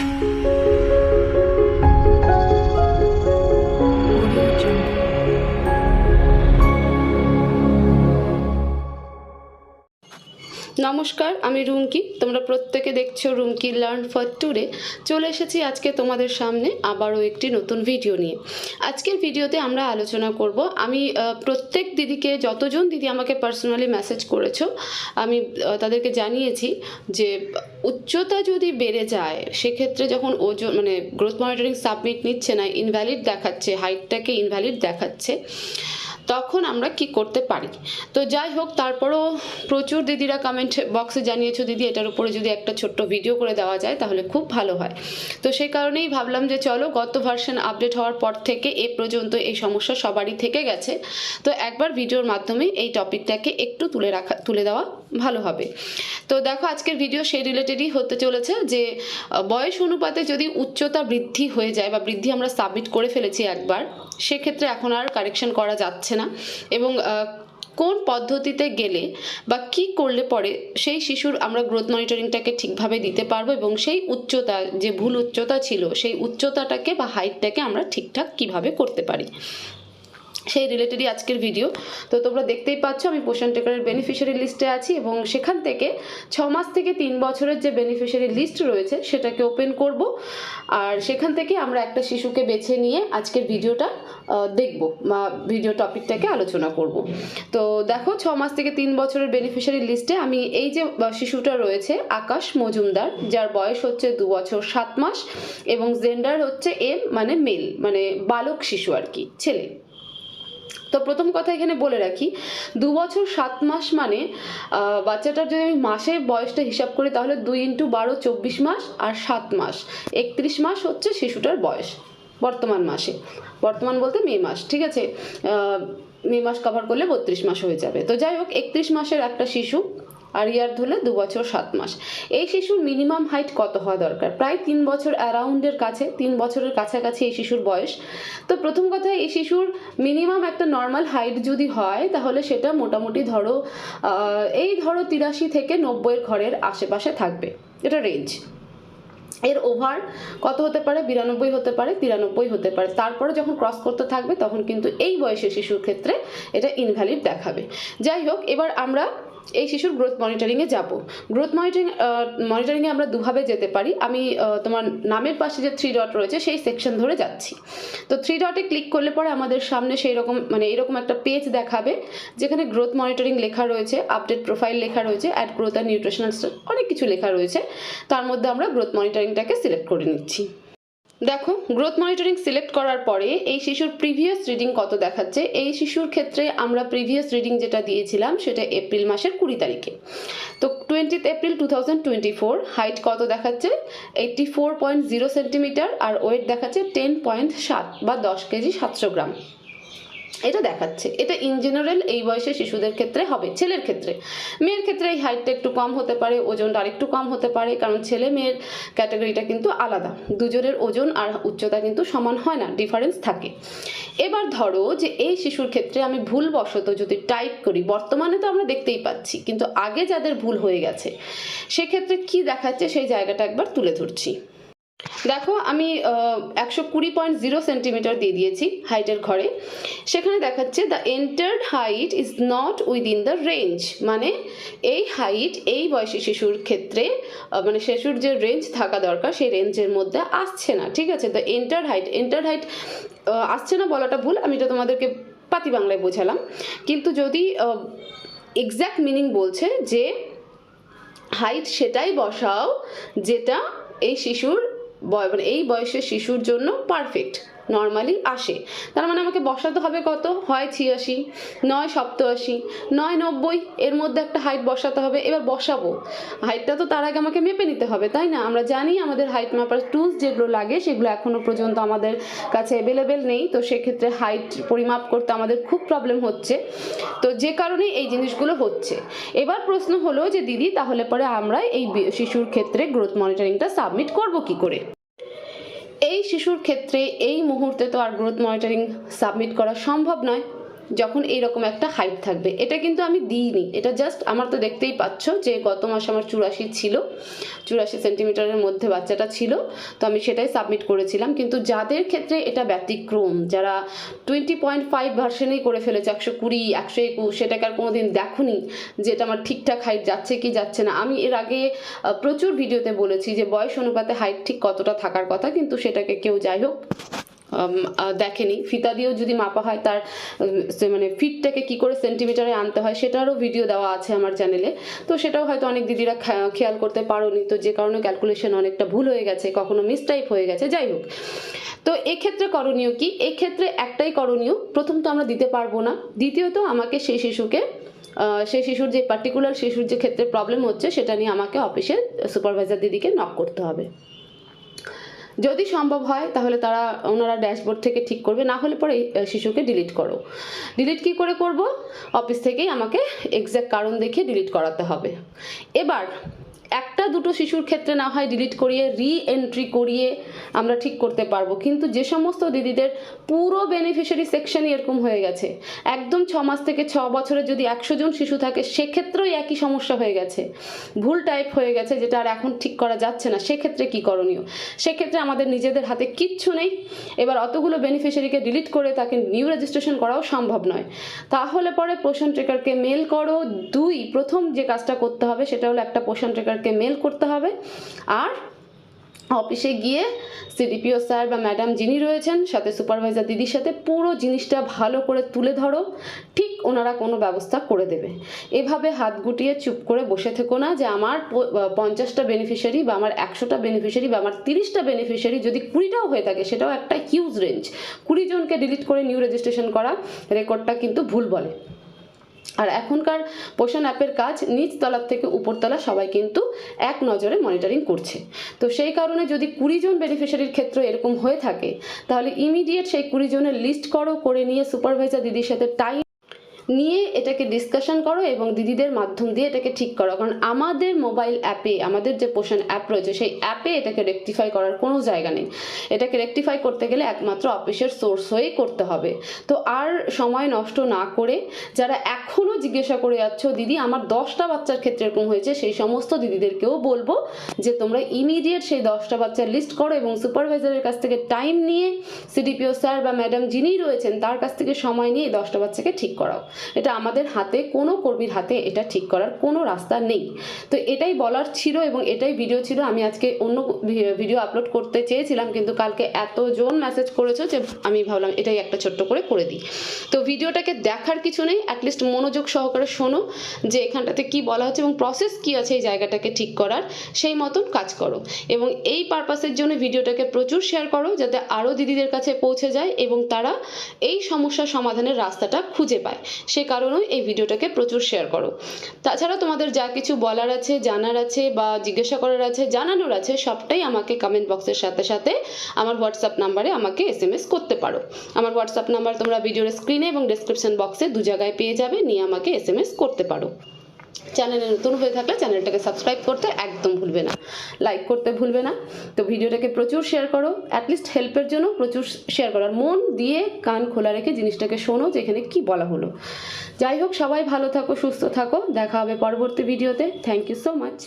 Música নমস্কার, আমি রুমকি। তোমরা প্রত্যেকে দেখছ রুমকি লার্ন ফর টুডে। চলে এসেছি আজকে তোমাদের সামনে আবারও একটি নতুন ভিডিও নিয়ে। আজকের ভিডিওতে আমরা আলোচনা করব, আমি প্রত্যেক দিদিকে, যতজন দিদি আমাকে পার্সোনালি মেসেজ করেছ, আমি তাদেরকে জানিয়েছি যে, উচ্চতা যদি বেড়ে যায়, সেক্ষেত্রে যখন ওজন মানে গ্রোথ মনিটরিং সাবমিট নিচ্ছে না ইনভ্যালিড দেখাচ্ছে হাইটটাকে ইনভ্যালিড দেখাচ্ছে, তখন আমরা কি করতে পারি? তো যাই হোক, তারপরও প্রচুর দিদিরা কমেন্ট বক্সে জানিয়েছো দিদি, এটার উপরে যদি একটা ছোট্ট ভিডিও করে দেওয়া যায়, তাহলে খুব ভালো হয়। তো সেই কারণেই ভাবলাম যে চলো, গত ভার্সন আপডেট হওয়ার পর থেকে এ পর্যন্ত এই সমস্যা সবারই থেকে গেছে। তো একবার ভিডিওর মাধ্যমে এই টপিকটাকে একটু তুলে রাখা তুলে দেওয়া ভালো হবে। তো দেখো, আজকের ভিডিও সেই রিলেটেডই হতে চলেছে যে বয়স অনুপাতে যদি উচ্চতা বৃদ্ধি হয়ে যায় বা বৃদ্ধি আমরা সাবমিট করে ফেলেছি একবার, সেক্ষেত্রে এখন আর কারেকশন করা যাচ্ছে না। এবং কোন পদ্ধতিতে গেলে বা কি করলে পরে সেই শিশুর আমরা গ্রোথ মনিটরিংটাকে ঠিকভাবে দিতে পারব এবং সেই উচ্চতা, যে ভুল উচ্চতা ছিল, সেই উচ্চতাটাকে বা হাইটটাকে আমরা ঠিকঠাক কীভাবে করতে পারি? সেই রিলেটেডই আজকের ভিডিও তো তোমরা দেখতেই পাচ্ছ, আমি পোষণ টেকারের বেনিফিশিয়ারি লিস্টে আছি এবং সেখান থেকে ছ মাস থেকে তিন বছরের যে বেনিফিশিয়ারি লিস্ট রয়েছে, সেটাকে ওপেন করব। আর সেখান থেকে আমরা একটা শিশুকে বেছে নিয়ে আজকের ভিডিওটা দেখব বা ভিডিও টপিকটাকে আলোচনা করব। তো দেখো, ছ মাস থেকে তিন বছরের বেনিফিশিয়ারি লিস্টে আমি এই যে শিশুটা রয়েছে, আকাশ মজুমদার, যার বয়স হচ্ছে দু বছর সাত মাস এবং জেন্ডার হচ্ছে এম মানে মেল মানে বালক শিশু আর কি, ছেলে। তো প্রথম কথা এখানে বলে রাখি, দু বছর সাত মাস মানে বাচ্চাটার যদি আমি মাসে বয়সটা হিসাব করি তাহলে দুই ইন্টু বারো চব্বিশ মাস আর সাত মাস। একত্রিশ মাস হচ্ছে শিশুটার বয়স, বর্তমান মাসে। বর্তমান বলতে মে মাস, ঠিক আছে? মে মাস কভার করলে বত্রিশ মাস হয়ে যাবে। তো যাই হোক, একত্রিশ মাসের একটা শিশু আর ইয়ার ধরলে দু বছর সাত মাস। এই শিশুর মিনিমাম হাইট কত হওয়া দরকার? প্রায় তিন বছর অ্যারাউন্ডের কাছে, তিন বছরের কাছাকাছি এই শিশুর বয়স। তো প্রথম কথা এই শিশুর মিনিমাম একটা নর্মাল হাইট যদি হয়, তাহলে সেটা মোটামুটি ধরো এই ধরো তিরাশি থেকে নব্বইয়ের ঘরের আশেপাশে থাকবে। এটা রেঞ্জ এর ওভার কত হতে পারে? বিরানব্বই হতে পারে, তিরানব্বই হতে পারে। তারপরে যখন ক্রস করতে থাকবে, তখন কিন্তু এই বয়সের শিশুর ক্ষেত্রে এটা ইনভ্যালিড দেখাবে। যাই হোক, এবার আমরা এই শিশুর গ্রোথ মনিটরিংয়ে যাব। গ্রোথ মনিটরিং মনিটরিংয়ে আমরা দুভাবে যেতে পারি। আমি তোমার নামের পাশে যে থ্রি ডট রয়েছে, সেই সেকশন ধরে যাচ্ছি। তো থ্রি ডটে ক্লিক করলে পরে আমাদের সামনে সেই রকম মানে এরকম একটা পেজ দেখাবে, যেখানে গ্রোথ মনিটরিং লেখা রয়েছে আপডেট প্রোফাইল লেখা রয়েছে অ্যাড গ্রোথ আর নিউট্রিশনাল অনেক কিছু লেখা রয়েছে। তার মধ্যে আমরা গ্রোথ মনিটরিংটাকে সিলেক্ট করে নিচ্ছি। দেখো গ্রোথ মনিটরিং সিলেক্ট করার পরে এই শিশুর প্রিভিয়াস রিডিং কত দেখাচ্ছে? এই শিশুর ক্ষেত্রে আমরা প্রিভিয়াস রিডিং যেটা দিয়েছিলাম সেটা এপ্রিল মাসের কুড়ি তারিখে। তো twentieth April two thousand twenty four height কত দেখাচ্ছে? Eighty four point zero centimeter আর ওয়েট দেখাচ্ছে টেন পয়েন্ট সাত বা দশ কেজি সাতশো গ্রাম। এটা দেখাচ্ছে। এটা ইন জেনারেল এই বয়সে শিশুদের ক্ষেত্রে হবে, ছেলের ক্ষেত্রে। মেয়ের ক্ষেত্রে এই হাইটটা একটু কম হতে পারে ওজনটা আরেকটু কম হতে পারে, কারণ ছেলে মেয়ের ক্যাটাগরিটা কিন্তু আলাদা। দুজনের ওজন আর উচ্চতা কিন্তু সমান হয় না ডিফারেন্স থাকে। এবার ধরো যে এই শিশুর ক্ষেত্রে আমি ভুলবশত যদি টাইপ করি, বর্তমানে তো আমরা দেখতেই পাচ্ছি, কিন্তু আগে যাদের ভুল হয়ে গেছে, সেক্ষেত্রে কি দেখাচ্ছে সেই জায়গাটা একবার তুলে ধরছি। দেখো, আমি একশো কুড়ি পয়েন্ট জিরো সেন্টিমিটার দিয়ে দিয়েছি হাইটের ঘরে। সেখানে দেখাচ্ছে the entered height is not within the range মানে এই হাইট এই বয়সী শিশুর ক্ষেত্রে মানে শিশুর যে রেঞ্জ থাকা দরকার, সেই রেঞ্জের মধ্যে আসছে না, ঠিক আছে? The entered height entered height আসছে না বলাটা ভুল, আমি এটা তোমাদেরকে পাতি বাংলায় বোঝালাম। কিন্তু যদি এক্স্যাক্ট মিনিং বলছে যে হাইট সেটাই বসাও যেটা এই শিশুর মানে এই বয়সের শিশুর জন্য পারফেক্ট নর্মালি আসে। তার মানে আমাকে বসাতে হবে কত? হয় ছিয়াশি, নয় সপ্তআশি, নয় নব্বই, এর মধ্যে একটা হাইট বসাতে হবে। এবার বসাবো। হাইটটা তো তার আগে আমাকে মেপে নিতে হবে, তাই না? আমরা জানি আমাদের হাইট মাপার টুলস যেগুলো লাগে, সেগুলো এখনও পর্যন্ত আমাদের কাছে অ্যাভেলেবেল নেই। তো সেক্ষেত্রে হাইট পরিমাপ করতে আমাদের খুব প্রবলেম হচ্ছে। তো যে কারণে এই জিনিসগুলো হচ্ছে। এবার প্রশ্ন হলো যে, দিদি, তাহলে পরে আমরা এই শিশুর ক্ষেত্রে গ্রোথ মনিটরিংটা সাবমিট করব কি করে? এই শিশুর ক্ষেত্রে এই মুহূর্তে তো আর গ্রোথ মনিটরিং সাবমিট করা সম্ভব নয়। যখন এইরকম একটা হাইট থাকবে। এটা কিন্তু আমি দিইনি। এটা জাস্ট আমার তো দেখতেই পাচ্ছ যে গত মাসে আমার চুরাশি ছিল। চুরাশি সেন্টিমিটারের মধ্যে বাচ্চাটা ছিল। তো আমি সেটাই সাবমিট করেছিলাম। কিন্তু যাদের ক্ষেত্রে এটা ব্যতিক্রম, যারা টোয়েন্টি পয়েন্ট ফাইভ ভার্সনেই করে ফেলেছে, একশো কুড়ি, একশো একুশ, সেটাকে আর কোনোদিন দেখুনি যে এটা আমার ঠিকঠাক হাইট যাচ্ছে কি যাচ্ছে না। আমি এর আগে প্রচুর ভিডিওতে বলেছি যে বয়স অনুপাতে হাইট ঠিক কতটা থাকার কথা। কিন্তু সেটাকে কেউ যাই হোক দেখেনি। ফিতা দিয়েও যদি মাপা হয় তার মানে ফিটটাকে কি করে সেন্টিমিটারে আনতে হয় সেটারও ভিডিও দেওয়া আছে আমার চ্যানেলে তো সেটাও হয়তো অনেক দিদিরা খেয়াল করতে পারোনি। তো যে কারণে ক্যালকুলেশন অনেকটা ভুল হয়ে গেছে, কখনো মিসটাইপ হয়ে গেছে, যাই হোক। তো এক্ষেত্রে করণীয় কি? এক্ষেত্রে একটাই করণীয়, প্রথম তো আমরা দিতে পারব না। দ্বিতীয়ত আমাকে সেই শিশুকে সেই শিশুর যে পার্টিকুলার শিশুর যে ক্ষেত্রে প্রবলেম হচ্ছে, সেটা নিয়ে আমাকে অফিসে সুপারভাইজার দিদিকে নক করতে হবে। যদি সম্ভব হয়, তাহলে তারা ওনারা ড্যাশবোর্ড থেকে ঠিক করবে, না হলে পরে শিশুকে ডিলিট করো। ডিলিট কি করে করব? অফিস থেকেই আমাকে এক্স্যাক্ট কারণ দেখিয়ে ডিলিট করাতে হবে। এবার একটা দুটো শিশুর ক্ষেত্রে না হয় ডিলিট করিয়ে রি এন্ট্রি করিয়ে আমরা ঠিক করতে পারব। কিন্তু যে সমস্ত দিদিদের পুরো বেনিফিশিয়ারি সেকশনই এরকম হয়ে গেছে। একদম ছ মাস থেকে ছ বছরে যদি একশো জন শিশু থাকে সেক্ষেত্রেও একই সমস্যা হয়ে গেছে। ভুল টাইপ হয়ে গেছে যেটা আর এখন ঠিক করা যাচ্ছে না। সেক্ষেত্রে কি করণীয়? সেক্ষেত্রে আমাদের নিজেদের হাতে কিচ্ছু নেই। এবার অতগুলো বেনিফিশিয়ারিকে ডিলিট করে তাকে নিউ রেজিস্ট্রেশন করাও সম্ভব নয়। তাহলে পরে পোষণ ট্রেকারকে মেল করো। দুই, প্রথম যে কাজটা করতে হবে সেটা হলো একটা পোষণ ট্রেকারকে মেল করতে হবে। আর অফিসে গিয়ে সিডিপিও স্যার বা ম্যাডাম যিনি রয়েছেন, সাথে সুপারভাইজার দিদির সাথে পুরো জিনিসটা ভালো করে তুলে ধরো। ঠিক ওনারা কোনো ব্যবস্থা করে দেবে। এভাবে হাত গুটিয়ে চুপ করে বসে থেকো না যে আমার পঞ্চাশটা বেনিফিশিয়ারি বা আমার একশোটা বেনিফিশিয়ারি বা আমার তিরিশটা বেনিফিশিয়ারি যদি কুড়িটাও হয়ে থাকে, সেটাও একটা হিউজ রেঞ্জ কুড়ি জনকে ডিলিট করে নিউ রেজিস্ট্রেশন করা রেকর্ডটা কিন্তু ভুল বলে। আর এখনকার পোষণ অ্যাপের কাজ নিচ তলার থেকে উপরতলা সবাই কিন্তু এক নজরে মনিটরিং করছে। তো সেই কারণে যদি কুড়িজন বেনিফিশিয়ারির ক্ষেত্রে এরকম হয়ে থাকে, তাহলে ইমিডিয়েট সেই কুড়ি জনের লিস্ট করো, করে নিয়ে সুপারভাইজার দিদির সাথে টাইম নিয়ে এটাকে ডিসকাশন করো এবং দিদিদের মাধ্যম দিয়ে এটাকে ঠিক করো। কারণ আমাদের মোবাইল অ্যাপে আমাদের যে পোষণ অ্যাপ রয়েছে, সেই অ্যাপে এটাকে রেকটিফাই করার কোনো জায়গা নেই। এটাকে রেকটিফাই করতে গেলে একমাত্র অফিসের সোর্স হয়েই করতে হবে। তো আর সময় নষ্ট না করে যারা এখনও জিজ্ঞাসা করে যাচ্ছ, দিদি, আমার দশটা বাচ্চার ক্ষেত্রে এরকম হয়েছে? সেই সমস্ত দিদিদেরকেও বলব যে, তোমরা ইমিডিয়েট সেই দশটা বাচ্চার লিস্ট করো এবং সুপারভাইজারের কাছ থেকে টাইম নিয়ে সিডিপিও স্যার বা ম্যাডাম যিনি রয়েছেন, তার কাছ থেকে সময় নিয়ে এই দশটা বাচ্চাকে ঠিক করাও। এটা আমাদের হাতে, কোনো কর্মীর হাতে এটা ঠিক করার কোনো রাস্তা নেই। তো এটাই বলার ছিল এবং এটাই ভিডিও ছিল। আমি আজকে অন্য ভিডিও আপলোড করতে চেয়েছিলাম কিন্তু কালকে এতজন মেসেজ করেছ যে আমি ভাবলাম এটাই একটা ছোট্ট করে করে দিই। তো ভিডিওটাকে দেখার কিছু নেই অ্যাটলিস্ট মনোযোগ সহকারে শোনো যে এখানটাতে কি বলা হচ্ছে এবং প্রসেস কি আছে এই জায়গাটাকে ঠিক করার, সেই মতন কাজ করো। এবং এই পারপাসের জন্য ভিডিওটাকে প্রচুর শেয়ার করো যাতে আরও দিদিদের কাছে পৌঁছে যায় এবং তারা এই সমস্যার সমাধানের রাস্তাটা খুঁজে পায়। সে কারণেও এই ভিডিওটাকে প্রচুর শেয়ার করো। তাছাড়া তোমাদের যা কিছু বলার আছে, জানার আছে বা জিজ্ঞাসা করার আছে, জানানোর আছে, সবটাই আমাকে কমেন্ট বক্সের সাথে সাথে আমার হোয়াটসঅ্যাপ নাম্বারে আমাকে এস এম এস করতে পারো। আমার হোয়াটসঅ্যাপ নাম্বার তোমরা ভিডিওর স্ক্রিনে এবং ডেসক্রিপশন বক্সে দু জায়গায় পেয়ে যাবে, নিয়ে আমাকে এস এম এস করতে পারো। চ্যানেলে নতুন হয়ে থাকলে চ্যানেলটাকে সাবস্ক্রাইব করতে একদম ভুলবে না। লাইক করতে ভুলবে না। তো ভিডিওটাকে প্রচুর শেয়ার করো। অ্যাটলিস্ট হেল্পের জন্য প্রচুর শেয়ার করো। আর মন দিয়ে কান খোলা রেখে জিনিসটাকে শোনো যে এখানে কী বলা হলো। যাই হোক, সবাই ভালো থাকো, সুস্থ থাকো। দেখা হবে পরবর্তী ভিডিওতে থ্যাংক ইউ সো মাচ